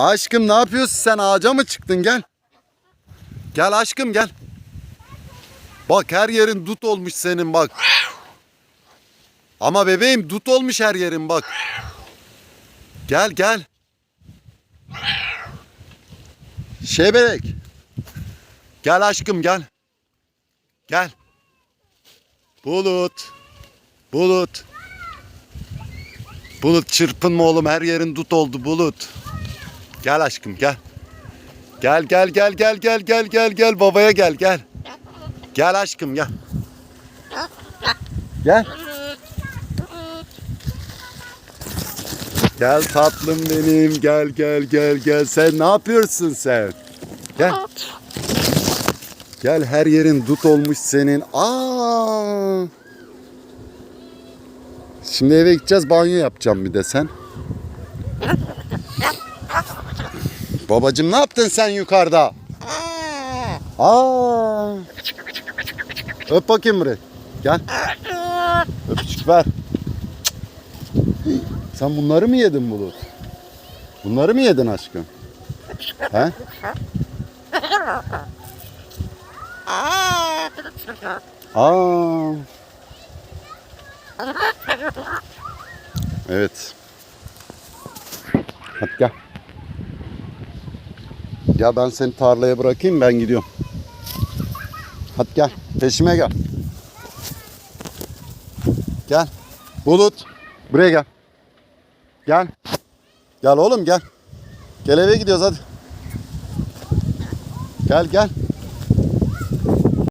Aşkım ne yapıyorsun sen ağaca mı çıktın gel. Gel aşkım gel. Bak her yerin dut olmuş senin bak. Ama bebeğim dut olmuş her yerin bak. Gel gel. Şebek. Gel aşkım gel. Gel. Bulut. Bulut. Bulut çırpınma oğlum her yerin dut oldu Bulut. Gel aşkım gel. Gel gel gel gel gel gel gel gel babaya gel gel. Gel aşkım gel. Gel. Gel tatlım benim gel gel gel gel. Sen ne yapıyorsun sen? Gel. Gel her yerin dut olmuş senin. Aa! Şimdi eve gideceğiz banyo yapacağım bir de sen. Babacım ne yaptın sen yukarıda? Aa! Öp bakayım buraya. Gel. Öpücük ver. Sen bunları mı yedin Bulut? Bunları mı yedin aşkım? He? Aa. Evet. Hadi gel. Gel ben seni tarlaya bırakayım ben gidiyorum. Hadi gel. Peşime gel. Gel. Bulut. Buraya gel. Gel. Gel oğlum gel. Gel eve gidiyoruz hadi. Gel gel.